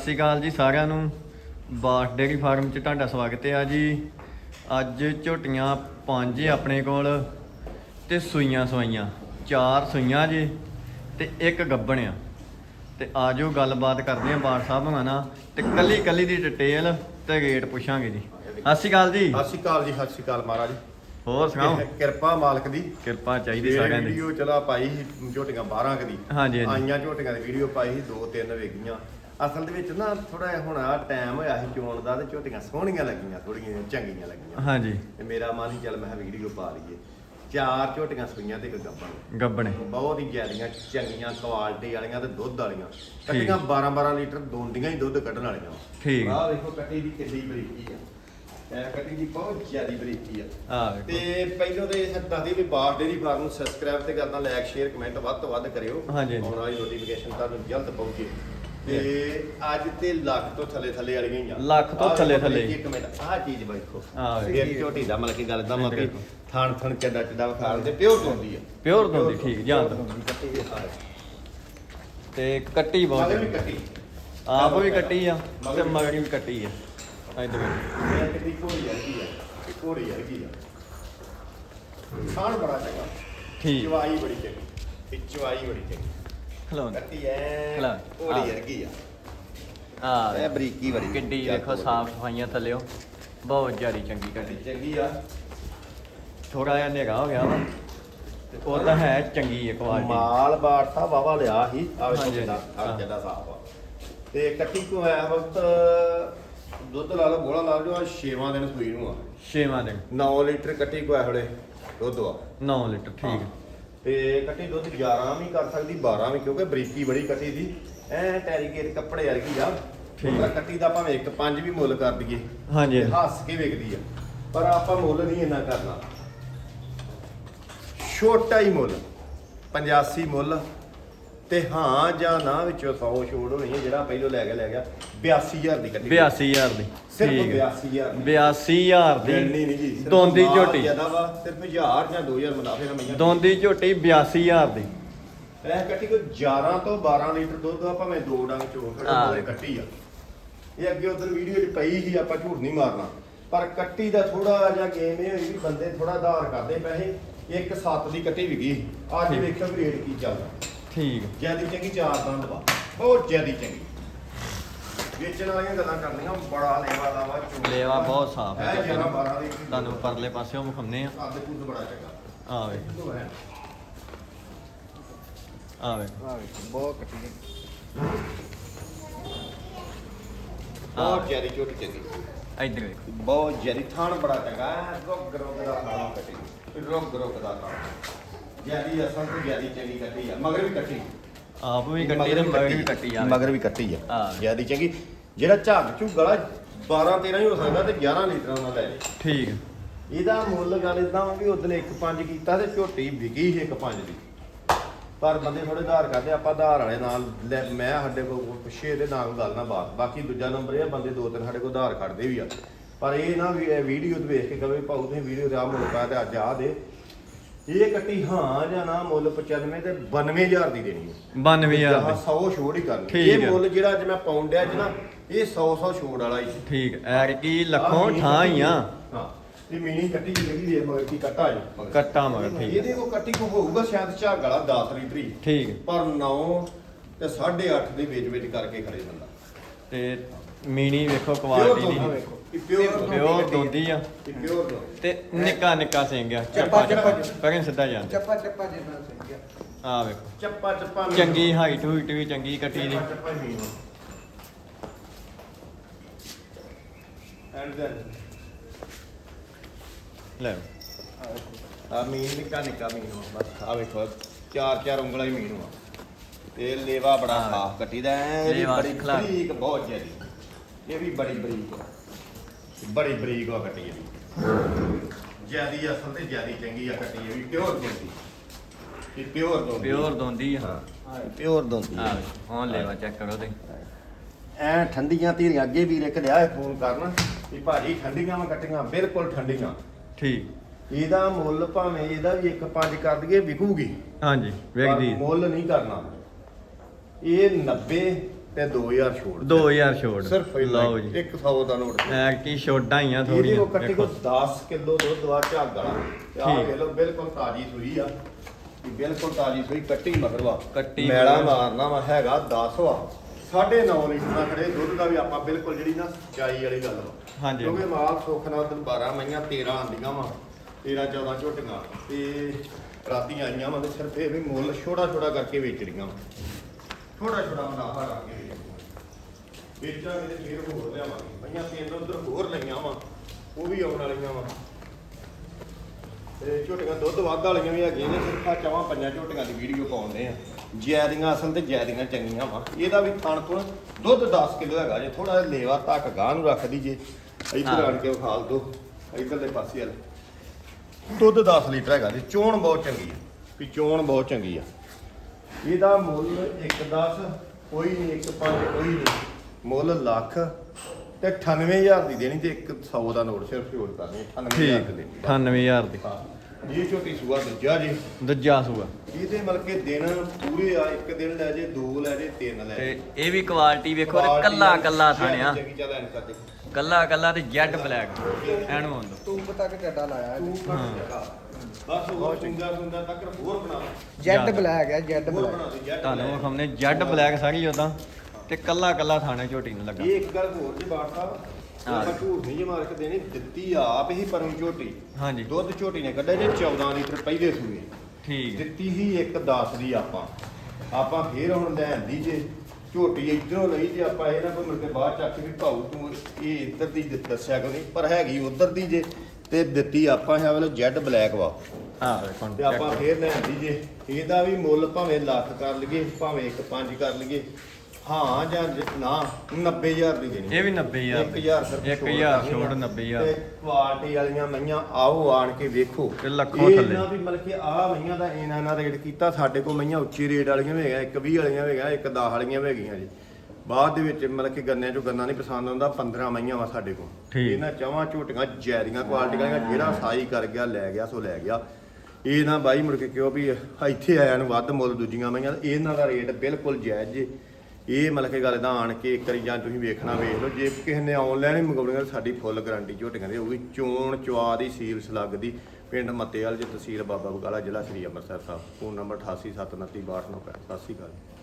ਸਤਿ ਸ਼੍ਰੀ ਅਕਾਲ ਜੀ ਸਾਰਿਆਂ ਨੂੰ। ਬਾਸ ਡੇਅਰੀ ਫਾਰਮ 'ਚ ਤੁਹਾਡਾ ਸਵਾਗਤ ਹੈ ਜੀ। ਅੱਜ ਝੋਟੀਆਂ ਪੰਜ ਆਪਣੇ ਕੋਲ ਤੇ ਸੂਈਆਂ ਸਵਾਈਆਂ। ਚਾਰ ਸੂਈਆਂ ਜੀ ਤੇ ਇੱਕ ਗੱਬਣ ਆ। ਤੇ ਆਜੋ ਗੱਲਬਾਤ ਕਰਦੇ ਆ ਬਾਰ ਸਾਹਿਬ ਨਾਲ ਨਾ ਤੇ ਕੱਲੀ ਕੱਲੀ ਦੀ ਡਿਟੇਲ ਤੇ ਰੇਟ ਪੁੱਛਾਂਗੇ ਜੀ। ਸਤਿ ਸ਼੍ਰੀ ਅਕਾਲ ਜੀ। ਸਤਿ ਸ਼੍ਰੀ ਅਕਾਲ ਜੀ ਸਤਿ ਸ਼੍ਰੀ ਅਕਾਲ ਮਹਾਰਾਜ। ਹੋਰ ਸੁਣਾਓ? ਕਿਰਪਾ ਮਾਲਕ ਦੀ। ਕਿਰਪਾ ਚਾਹੀਦੀ ਸਾਰਿਆਂ ਦੀ। ਵੀਡੀਓ ਚਲਾ ਪਾਈ ਝੋਟੀਆਂ 12 ਕਦੀ ਹਾਂਜੀ, ਹਾਂਜੀ। ਆਈਆਂ ਝੋਟੀਆਂ ਦੀ ਵੀਡੀਓ ਪਾਈ ਸੀ ਦੋ ਤਿੰਨ ਵੇਖੀਆਂ। ਅਸਲ ਦੇ ਵਿੱਚ ਨਾ ਥੋੜਾ ਹੁਣ ਆ ਟਾਈਮ ਹੋਇਆ ਸੀ ਚੋਣ ਦਾ ਤੇ ਝੋਟੀਆਂ ਸੋਹਣੀਆਂ ਲੱਗੀਆਂ ਥੋੜੀਆਂ ਚੰਗੀਆਂ ਲੱਗੀਆਂ। ਹਾਂਜੀ। ਤੇ ਮੇਰਾ ਮਨ ਹੀ ਚੱਲ ਮੈਂ ਵੀਡੀਓ ਪਾ ਲਈਏ। ਚਾਰ ਝੋਟੀਆਂ ਸੂਈਆਂ ਤੇ ਇੱਕ ਗੱਬਣ ਗੱਬਣੇ ਬਹੁਤ ਹੀ ਜ਼ਿਆਦੀਆਂ ਚੰਗੀਆਂ ਕੁਆਲਿਟੀ ਵਾਲੀਆਂ ਤੇ ਦੁੱਧ ਵਾਲੀਆਂ। ਕੱਟੀਆਂ 12 12 ਲੀਟਰ ਦੋਂਦੀਆਂ ਹੀ ਦੁੱਧ ਕੱਢਣ ਵਾਲੀਆਂ। ਠੀਕ। ਆਹ ਦੇਖੋ ਕੱਟੀ ਦੀ ਕਿੰਨੀ ਬਰੀਕੀ ਆ। ਇਹ ਕੱਟੀ ਦੀ ਬਹੁਤ ਜ਼ਿਆਦੀ ਬਰੀਕੀ ਆ। ਵੇਖੋ। ਤੇ ਪਹਿਲਾਂ ਤੇ ਦੱਸਦੀ ਵੀ ਬਾਰ ਡੇਰੀ ਫਾਰਮ ਨੂੰ ਸਬਸਕ੍ਰਾਈਬ ਤੇ ਕਰਨਾ ਲਾਈਕ ਸ਼ੇਅਰ ਕਮੈਂਟ ਵੱਧ ਤੋਂ ਵੱਧ ਕਰਿਓ। ਆਉਣ ਵਾਲੀ ਨੋਟੀਫਿਕੇਸ਼ਨ ਤੁਹਾਨੂੰ ਜਲਦ ਪਹੁੰਚੇ ਤੇ ਅੱਜ ਤੇ ਲੱਖ ਤੋਂ ਥੱਲੇ ਥੱਲੇ ਵਾਲੀਆਂ ਹੀ ਆ। ਲੱਖ ਤੋਂ ਆਹ ਥੱਲੇ ਥੱਲੇ। ਇੱਕ ਮਿੰਟ। ਆਹ ਚੀਜ਼ ਵੇਖੋ। ਆਹ ਵੇਖੋ। ਇਹ ਝੋਟੀ ਦਾ ਮਤਲਬ ਕਿ ਗੱਲ ਦਾ ਮਤਲਬ ਦੇਖੋ। ਥਣ ਥਣ ਚੱਡਾ ਚੱਡਾ ਵਿਖਾ ਤੇ ਪਿਓਰ ਦੋਂਦੀ ਆ। ਪਿਓਰ ਦੋਂਦੀ, ਠੀਕ, ਦੋ। ਦੇ ਸਾਰੇ ਤੇ ਕੱਟੀ ਬਹੁਤ ਮਗਰ ਵੀ ਹੈ। ਕੱਟੀ। ਆਪ ਵੀ ਕੱਟੀ ਆ ਤੇ ਮਗਰ ਵੀ ਕੱਟੀ ਆ। ਵੇਖੋ। ਇਹ ਕੱਟੀ ਘੋੜੀ ਵਰਗੀ ਆ। ਇਹ ਘੋੜੀ ਵਰਗੀ ਆ। ਖਾਣ ਬੜਾ ਚੰਗਾ। ਠੀਕ। ਚਵਾਈ ਬੜੀ ਚੰਗੀ। ਤੇ ਚਵਾਈ ਬੜੀ ਚੰਗੀ। ਖਲੋਣ ਕੱਟੀ ਐ ਖਲਾ। ਘੋੜੀ ਹਾਂ। ਵਰਗੀ ਆ। ਆ ਇਹ ਬਰੀਕੀ ਬੜੀ। ਕਿੱਡੀ ਚੱਕ ਦੇਖੋ। ਸਾਫ਼ ਸਫਾਈਆਂ ਥੱਲਿਓ। ਬਹੁਤ ਜ਼ਿਆਦੀ ਚੰਗੀ ਕੱਟੀ ਚੰਗੀ ਆ। ਥੋੜਾ ਜਿਹਾ ਹਨੇਰਾ ਹੋ ਗਿਆ ਵਾ। ਤੇ ਉਹ ਤਾਂ ਹੈ ਚੰਗੀ ਹੈ ਕੁਆਲਿਟੀ ਮਾਲ ਬਾੜਤਾ ਵਾਵਾ ਲਿਆ ਸੀ। ਆ ਵੇਖੋ ਹਾਂਜੀ, ਕਿੰਨਾ ਹਾਂ। ਆ ਕਿੰਨਾ ਸਾਫ਼ ਆ। ਤੇ ਕੱਟੀ ਕੋ ਆਇਆ ਵਕਤ ਦੁੱਧ ਲਾ ਲਓ ਬੋਲਾ ਲਾ ਲਓ 6ਵਾਂ ਦਿਨ ਸੂਈ ਨੂੰ ਆ। ਛੇਵਾਂ ਦਿਨ। 9 ਲੀਟਰ ਕੱਟੀ ਕੋ ਆਇਆ ਹਲੇ ਦੁੱਧ ਆ। 9 ਲੀਟਰ ਠੀਕ। ਹੈ। ਤੇ ਕੱਟੀ ਦੁੱਧ 11 ਵੀ ਕਰ ਸਕਦੀ 12 ਵੀ ਕਿਉਂਕਿ ਬਰੀਕੀ ਬੜੀ ਕੱਟੀ ਦੀ। ਐ ਟੈਰੀਗੇਟ ਕੱਪੜੇ ਵਰਗੀ ਆ। ਠੀਕ। ਕੱਟੀ ਦਾ ਭਾਵੇਂ ਇੱਕ ਪੰਜ ਵੀ ਮੁੱਲ ਕਰ ਦਈਏ। ਹਾਂਜੀ ਹੱਸ ਕੇ ਵਿਕਦੀ ਆ। ਪਰ ਆਪਾਂ ਮੁੱਲ ਨਹੀਂ ਇੰਨਾ ਕਰਨਾ। ਛੋਟਾ ਹੀ ਮੁੱਲ 85 ਮੁੱਲ। ਤੇ ਹਾਂ ਜਾਂ ਨਾ ਵਿੱਚੋਂ 100 ਛੋੜ ਹੋਣੀ ਹੈ ਜਿਹੜਾ ਪਹਿਲੋਂ ਲੈ ਕੇ ਲੈ ਗਿਆ। 82000 ਦੀ ਕੱਟੀ 82000 ਦੀ। ਸਿਰਫ ਠੀਕ ਹੈ। 82000 ਦੀ। 82000 ਮਿਲਣੀ ਦੀ ਨਹੀਂ ਜੀ ਸਿਰਫ ਦੋਂਦੀ ਮਾਲ ਝੋਟੀ। ਜ਼ਿਆਦਾ ਵਾ ਸਿਰਫ 1000 ਜਾਂ 2000 ਮੁਨਾਫੇ ਮਈਆਂ। ਦੋਂਦੀ ਝੋਟੀ 82000 ਦੀ। ਇਹ ਕੱਟੀ ਕੋਈ 11 ਤੋਂ 12 ਲੀਟਰ ਦੁੱਧ ਆ ਭਾਵੇਂ ਦੋ ਡੰਗ ਚੋਂ ਖੜੇ ਹਾਂ। ਹੋਏ ਕੱਟੀ ਆ। ਇਹ ਅੱਗੇ ਉਧਰ ਵੀਡੀਓ 'ਚ ਪਈ ਸੀ ਆਪਾਂ ਝੂਠ ਨਹੀਂ ਮਾਰਨਾ। ਪਰ ਕੱਟੀ ਦਾ ਥੋੜਾ ਜਿਹਾ ਗੇਮ ਇਹ ਹੋਈ ਵੀ ਬੰਦੇ ਥੋੜਾ ਆਧਾਰ ਕਰਦੇ ਪੈਸੇ। ਇੱਕ ਸੱਤ ਦੀ ਕੱਟੀ ਵਿਕੀ ਅੱਜ ਠੀਕ। ਵੇਖਿਓ ਵੀ ਰੇਟ ਕੀ ਚੱਲਦਾ। ਠੀਕ। ਜਿਆਦੀ ਚੰਗੀ ਚਾਰ ਦੰਦ ਵਾ। ਬਹੁਤ ਜਿਆਦੀ ਚੰਗੀ। ਵੇਚਣ ਵਾਲੀਆਂ ਗੱਲਾਂ ਕਰਨੀਆਂ ਬੜਾ ਲੇਵਾ ਦਾ ਵਾ ਚੋਣ ਲੇਵਾ। ਬਹੁਤ ਸਾਫ਼ ਹੈ ਹੈ ਝੋਟੀ ਜਿਹੜਾ ਦਾ। 12 ਦੀ ਤੁਹਾਨੂੰ ਪਰਲੇ ਪਾਸਿਓਂ ਵਿਖਾਉਂਦੇ ਆ। ਅੱਧ ਕੁੱਦ ਬੜਾ ਚੰਗਾ। ਆ ਵੇ। ਦੁੱਧ ਹੈ। ਆ ਵੇ। ਆ ਵੇਖੋ ਬਹੁਤ ਕੱਟੀ। ਬਹੁਤ ਜਿਆਦੀ ਚੰਗੀ। ਇੱਧਰ ਵੇਖੋ। ਬਹੁਤ ਜਰੀ ਥਾਣ ਬੜਾ ਚੰਗਾ ਹੈ। ਰੁੱਗ ਰੁੱਗ ਦਾ ਖਾਣਾ ਕੱਟੀ ਰੁੱਗ ਰੁੱਗ ਦਾ ਖਾਣਾ ਜਿਆਦੀ ਅਸਲ ਤੇ ਜਿਆਦੀ ਚੰਗੀ ਕੱਟੀ ਆ ਮਗਰ ਵੀ ਕੱਟੀ ਆਪ ਵੀ ਕੱਟੀ ਤੇ ਮਗਰ ਵੀ ਕੱਟੀ ਆ। ਮਗਰ ਵੀ ਕੱਟੀ ਆ। ਹਾਂ। ਜਿਆਦੀ ਚੰਗੀ ਜਿਹੜਾ ਝੱਗ ਝੁੱਗ ਵਾਲਾ 12 13 ਹੀ ਹੋ ਸਕਦਾ ਤੇ 11 ਲੀਟਰ ਨਾਲ ਲੈ ਠੀਕ। ਇਹਦਾ ਮੁੱਲ ਗੱਲ ਇਦਾਂ ਵੀ ਉਹਦਨੇ 1.5 ਕੀਤਾ ਤੇ ਝੋਟੀ ਵਿਕੀ ਸੀ 1.5 ਦੀ। ਪਰ ਬੰਦੇ ਥੋੜੇ ਧਾਰ ਕਰਦੇ ਆਪਾਂ ਧਾਰ ਵਾਲੇ ਨਾਲ ਲੈ- ਮੈਂ ਸਾਡੇ ਕੋਲ ਪਿੱਛੇ ਇਹਦੇ ਨਾਲ ਗੱਲ ਨਾ ਬਾਤ। ਬਾਕੀ ਦੂਜਾ ਨੰਬਰ ਇਹ ਆ, ਬੰਦੇ ਦੋ ਤਿੰਨ ਸਾਡੇ ਕੋਲ ਧਾਰ ਖੜਦੇ ਵੀ ਆ। ਪਰ ਇਹ ਨਾ ਵੀ ਵੀਡੀਓ ਤੇ ਵੇਖ ਕੇ ਕਹੇ ਭਾਉ ਤੁਸੀਂ ਵੀਡੀਓ ਤੇ ਮੁੱਲ ਪਾਇਆ ਤੇ ਅੱਜ ਆ ਦੇ। ਇਹ ਕੱਟੀ ਹਾਂ ਜਾਂ ਨਾ ਮੁੱਲ 95 ਤੇ 92000 ਦੀ ਦੇਣੀ ਹੈ। 92000 ਆਹ ਦੀ। 100 ਛੋੜ ਹੀ ਠੀਕ ਇਹ। ਮੁੱਲ ਜਿਹੜਾ ਅੱਜ ਮੈਂ ਪਾਉਂਡਿਆ ਚ ਨਾ ਇਹ 100 100 ਛੋੜ ਵਾਲਾ ਹੀ। ਠੀਕ ਐਰ ਕੀ ਲੱਖੋਂ ਠਾਂ ਹੀ ਆ। ਹਾਂ। ਇਹ ਮੀਨੀ ਕੱਟੀ ਜਿਹੜੀ ਦੇ ਮਗਰ ਕੀ ਕੱਟਾ ਜੀ। ਕੱਟਾ ਮਗਰ ਠੀਕ ਇਹਦੇ। ਕੋ ਕੱਟੀ ਕੋ ਹੋਊਗਾ ਸ਼ਾਇਦ ਝਾਗ ਵਾਲਾ 10 ਲੀਟਰ ਹੀ। ਠੀਕ। ਪਰ 9 ਤੇ 8.5 ਦੇ ਵਿੱਚ ਵਿੱਚ ਕਰਕੇ ਖੜੇ ਬੰਦਾ। ਤੇ ਮੀਣੀ ਵੇਖੋ ਕੁਆਲਿਟੀ ਦੀ ਪਿਓਰ ਪਿਓਰ ਦੋਂਦੀ ਆ। ਪਿਓਰ ਤੇ ਨਿੱਕਾ ਨਿੱਕਾ ਸਿੰਘ ਆ ਚੱਪਾ ਚੱਪਾ ਪਰਾਂ ਸਿੱਧਾ ਜਾਂਦਾ। ਚੱਪਾ ਚੱਪਾ ਜਿੰਨਾ ਸਿੰਘ ਆ। ਵੇਖੋ। ਚੱਪਾ ਚੱਪਾ ਮੀਨ। ਚੰਗੀ ਹਾਈਟ ਹੂਈਟ ਵੀ ਚੰਗੀ ਕੱਟੀ ਦੀ। ਚੱਪਾ ਚੱਪਾ ਮੀਨ। And then. ਲੈ। ਆ ਮੀਨ ਨਿੱਕਾ ਨਿੱਕਾ ਮੀਨ ਵਾ ਬਸ। ਆ ਵੇਖੋ ਚਾਰ ਚਾਰ ਉਂਗਲਾਂ ਹੀ ਮੀਨ ਵਾ ਤੇ ਲੇਵਾ ਬੜਾ। ਸਾਫ਼ ਕੱਟੀ ਦਾ ਲੇਵਾ ਬੜੀ। ਬਰੀਕ ਬਹੁਤ ਜਿਆਦੀ। ਇਹ ਵੀ ਬੜੀ ਬਰੀਕ ਆ। ਬੜੀ ਬਰੀਕ ਆ ਕੱਟੀ ਇਹਦੀ। ਜਿਆਦੀ ਅਸਲ ਤੇ ਜਿਆਦੀ ਚੰਗੀ ਆ ਕੱਟੀ ਇਹ ਵੀ ਪਿਓਰ ਦੋਂਦੀ। ਇਹ ਪਿਓਰ ਦੋਂਦੀ। ਪਿਓਰ ਦੋਂਦੀ ਆ। ਹਾਂ। ਪਿਓਰ ਦੋਂਦੀ। ਆ ਹੁਣ ਲੈਵਾ ਚੈੱਕ ਕਰੋ ਤੇ। ਐ ਠੰਡੀਆਂ ਧੀਰੀਆਂ ਅੱਗੇ ਵੀਰ ਇੱਕ ਲਿਆ ਫੋਨ ਕਰਨਾ ਵੀ ਭਾਜੀ ਠੰਡੀਆਂ ਵਾ ਕੱਟੀਆਂ ਬਿਲਕੁਲ ਠੰਡੀਆਂ। ਠੀਕ। ਇਹਦਾ ਮੁੱਲ ਭਾਵੇਂ ਇਹਦਾ ਵੀ ਇੱਕ ਪੰਜ ਕਰ ਦਈਏ ਵਿਕੂਗੀ। ਹਾਂਜੀ ਪਰ ਵੇਖਦੀ ਮੁੱਲ ਨਹੀਂ ਕਰਨਾ। ਇਹ 90 ਤੇ 2000 ਛੋੜ 2000 ਛੋੜ। ਸਿਰਫ ਲਓ ਜੀ। 100 ਦਾ ਨੋਟ ਐ ਕੀ ਛੋਡਾਂ ਹੀ ਆ ਇਹਦੀ ਕੋ ਕੱਟੀ ਕੋ 10 ਕਿਲੋ ਦੁੱਧ ਵਾ ਝੱਗ ਤੇ ਆਹ ਠੀਕ। ਵੇਖ ਲਓ ਬਿਲਕੁਲ ਤਾਜੀ ਸੂਈ ਆ। ਇਹ ਬਿਲਕੁਲ ਤਾਜੀ ਸੂਈ ਕੱਟੀ ਮਗਰ ਵਾ ਕੱਟੀ ਮੈਲਾ। ਮਾਰਨਾ ਵਾ ਹੈਗਾ 10 ਵਾ 9.5 ਲੀਟਰ ਦਾ ਖੜੇ ਦੁੱਧ ਦਾ ਵੀ ਆਪਾਂ ਬਿਲਕੁਲ ਜਿਹੜੀ ਨਾ ਚਾਈ ਵਾਲੀ ਗੱਲ ਵਾ। ਹਾਂਜੀ। ਕਿਉਂਕਿ ਮਾਲ ਸੁੱਖ ਨਾਲ ਤੇ 12 ਮਈਆਂ 13 ਆਂਦੀਆਂ ਵਾ। 13 14 ਝੋਟੀਆਂ। ਤੇ ਰਾਤੀ ਆਈਆਂ ਵਾ ਤੇ ਸਿਰਫ ਇਹ ਵੀ ਮੁੱਲ ਛੋਟਾ ਛੋਟਾ ਕਰਕੇ ਵੇਚ ਰਹੀਆਂ ਵਾ। ਥੋੜਾ ਛੋਟਾ ਮੁਨਾਫਾ ਕਰਕੇ। ਵੇਚਾਂਗੇ ਤੇ ਫਿਰ ਹੋਰ ਲਿਆਵਾਂਗੇ। ਮਈਆਂ ਤਿੰਨ ਉਧਰ ਹੋਰ ਲਈਆਂ ਵਾ ਉਹ ਵੀ ਆਉਣ ਵਾਲੀਆਂ ਵਾ। ਤੇ ਝੋਟੀਆਂ ਦੁੱਧ ਵੱਧ ਵਾਲੀਆਂ ਵੀ ਹੈਗੀਆਂ ਨੇ ਸਿਰਫ ਆਹ ਚਵਾਂ ਪੰਜਾਂ ਝੋਟੀਆਂ ਦੀ ਵੀਡੀਓ ਪਾਉਂਦੇ ਆ। ਜਿਆਦੀਆਂ ਅਸਲ ਤੇ ਜਿਆਦੀਆਂ ਚੰਗੀਆਂ ਵਾ। ਇਹਦਾ ਵੀ ਥਣ ਤੋਂ ਦੁੱਧ 10 ਕਿਲੋ ਹੈਗਾ ਜੇ ਥੋੜਾ ਜਿਹਾ ਲੇਵਾ ਧੱਕ ਗਾਂ ਨੂੰ ਰੱਖ ਦੀਜੇ ਇੱਧਰ ਹਾਂ। ਆਣ ਕੇ ਵਿਖਾਲ ਦੋ ਇੱਧਰਲੇ ਪਾਸੇ ਵਾਲੇ। ਦੁੱਧ 10 ਲੀਟਰ ਹੈਗਾ ਜੀ ਚੋਣ ਬਹੁਤ ਚੰਗੀ ਆ ਵੀ ਚੋਣ ਬਹੁਤ ਚੰਗੀ ਆ। ਇਹਦਾ ਮੁੱਲ 1.10 ਕੋਈ ਨਹੀਂ 1.5 ਕੋਈ ਨਹੀਂ। ਮੁੱਲ ਲੱਖ ਤੇ 98000 ਦੀ ਦੇਣੀ ਤੇ 100 ਦਾ ਨੋਟ ਸਿਰਫ ਜੋੜ ਕਰਨੀ 98000 ਠੀਕ ਦੀ ਦੇਣੀ 98000 ਦੀ। ਹਾਂ ਇਹ ਝੋਟੀ ਸੂਆ ਦੂਜਾ ਜੀ। ਦੂਜਾ ਸੂਆ। ਇਹਦੇ ਮਤਲਬ ਕਿ ਦਿਨ ਪੂਰੇ ਆ ਇੱਕ ਦਿਨ ਲੈ ਜੇ ਦੋ ਲੈ ਜੇ ਤਿੰਨ ਲੈ ਜੇ। ਤੇ ਇਹ ਵੀ ਕੁਆਲਿਟੀ ਵੇਖੋ ਤੇ ਕੱਲਾ ਕੱਲਾ ਥਾਣਿਆ। ਕੱਲਾ ਕੱਲਾ ਤੇ ਜੈਡ ਬਲੈਕ। ਐਨੂੰ ਆਉਂਦਾ ਟੂਬ ਤੱਕ ਚੱਡਾ ਲਾਇਆ ਤੂੰ ਹਾਂ। ਬਸ ਉਹ ਚੰਗਾ ਸੁੰਦਰ ਤੱਕ ਹੋਰ ਬਣਾ। ਜੈਡ। ਬਲੈਕ ਹੈ ਜੈਡ ਬਲੈਕ। ਤੁਹਾਨੂੰ ਵਿਖਾਉਣੇ ਜੈਡ ਬਲੈਕ ਸਾਰੀ ਉਦਾਂ। ਤੇ ਕੱਲਾ ਕੱਲਾ ਥਾਣੇ ਝੋਟੀ ਨੂੰ ਲੱਗਾ। ਇਹ ਇੱਕ ਗੱਲ ਹੋਰ ਜੀ ਬਾਤ ਸਾਹਿਬ ਹਾਂ। ਆਪਾਂ ਝੂਠ ਨਹੀਂ ਜੇ ਮਾਰ ਕੇ ਦੇਣੀ ਦਿੱਤੀ ਆਪ ਹੀ ਪਰਮ ਝੋਟੀ। ਹਾਂਜੀ। ਦੁੱਧ ਝੋਟੀ ਨੇ ਕੱਢਿਆ ਜੇ 14 ਲੀਟਰ ਪਹਿਲੇ ਸੂਏ। ਠੀਕ। ਹੈ। ਦਿੱਤੀ ਹੀ ਇੱਕ 10 ਦੀ ਆਪਾਂ। ਆਪਾਂ ਫੇਰ ਹੁਣ ਲੈਣ ਦੀ ਜੇ ਝੋਟੀ ਇਧਰੋਂ ਲਈ ਜੇ ਆਪਾਂ ਇਹ ਨਾ ਕੋਈ ਮੁੜ ਕੇ ਬਾਅਦ ਚੱਕ ਵੀ ਭਾਊ ਤੂੰ ਇਹ ਇੱਧਰ ਦੀ ਦੱਸਿਆ ਕਿ ਨਹੀਂ ਪਰ ਹੈਗੀ ਉਧਰ ਦੀ ਜੇ ਤੇ ਦਿੱਤੀ ਆਪਾਂ ਹੈ ਵਾਲੋ ਜੈਡ ਬਲੈਕ ਵਾ। ਹਾਂ ਵੇਖੋ ਤੇ ਆਪਾਂ ਫੇਰ ਲੈਣ ਦੀ ਜੇ ਇਹਦਾ ਵੀ ਮੁੱਲ ਭਾਵੇਂ ਲੱਖ ਕਰ ਲਈਏ ਭਾਵੇਂ ਇੱਕ ਪੰਜ ਕਰ ਲਈਏ ਹਾਂ ਜਾਂ ਨਾ 90000 ਦੀ ਦੇਣੀ। ਇਹ ਵੀ 90000 1000 ਸਿਰਫ 1000 ਕਰਨੀ ਛੋੜ ਆ। 90000 ਤੇ ਕੁਆਲਿਟੀ ਵਾਲੀਆਂ ਮਈਆਂ ਆਓ ਆਣ ਕੇ ਵੇਖੋ। ਤੇ ਲੱਖੋਂ ਇਹ ਥੱਲੇ। ਨਾ ਵੀ ਮਤਲਬ ਕਿ ਆਹ ਮਈਆਂ ਦਾ ਇਹਨਾਂ ਇਹਨਾਂ ਰੇਟ ਕੀਤਾ ਸਾਡੇ ਕੋਲ ਮਈਆਂ ਉੱਚੀ ਰੇਟ ਵਾਲੀਆਂ ਵੀ ਹੈਗੀਆਂ ਇੱਕ 20 ਵਾਲੀਆਂ ਵੀ ਹੈਗੀਆਂ ਇੱਕ 10 ਵਾਲੀਆਂ ਵੀ ਹੈਗੀਆਂ ਜੀ। ਬਾਅਦ ਦੇ ਵਿੱਚ ਮਤਲਬ ਕਿ ਗੰਨਿਆਂ ਚੋਂ ਗੰਨਾ ਨਹੀਂ ਪਸੰਦ ਆਉਂਦਾ 15 ਮਈਆਂ ਵਾ ਸਾਡੇ ਕੋਲ। ਇਹਨਾਂ ਚਾਵਾਂ ਝੋਟੀਆਂ ਜੈਰੀਆਂ ਕੁਆਲਿਟੀ ਵਾਲੀਆਂ ਜਿਹੜਾ ਸਾਈ ਕਰ ਗਿਆ ਲੈ ਗਿਆ ਸੋ ਲੈ ਗਿਆ। ਇਹ ਨਾ ਬਾਈ ਮੁੜ ਕੇ ਕਿਉਂ ਵੀ ਇੱਥੇ ਆਇਆ ਨੂੰ ਵੱਧ ਮੁੱਲ ਦੂਜੀਆਂ ਮਈਆਂ ਇਹਨਾਂ ਦਾ ਰੇਟ ਬਿਲਕੁਲ ਜਾਇਜ਼ ਜੇ। ਇਹ ਮਤਲਬ ਕਿ ਗੱਲ ਦਾ ਆਣ ਕੇ ਇੱਕ ਵਾਰੀ ਜਾਂ ਤੁਸੀਂ ਵੇਖਣਾ ਵੇਖ ਲਓ, ਜੇ ਕਿਸੇ ਨੇ ਆਨਲਾਈਨ ਹੀ ਮੰਗਾਉਣੀਆਂ ਸਾਡੀ ਫੁੱਲ ਗਾਰੰਟੀ ਝੋਟੀਆਂ ਦੀ ਹੋਊਗੀ। ਚੋਣ ਚਵਾ ਦੀ ਸੀਲਸ ਲੱਗਦੀ ਪਿੰਡ ਮੱਤੇਵਾਲ ਜੀ ਤਹਿਸੀਲ ਬਾਬਾ ਬਕਾਲਾ ਜ਼ਿਲ੍ਹਾ ਸ੍ਰੀ ਅੰਮ੍ਰਿਤਸਰ ਸਾਹਿਬ। ਫੋਨ ਨੰਬਰ 8879262965 ਸਤਿ ਸ਼੍ਰੀ ਅਕਾਲ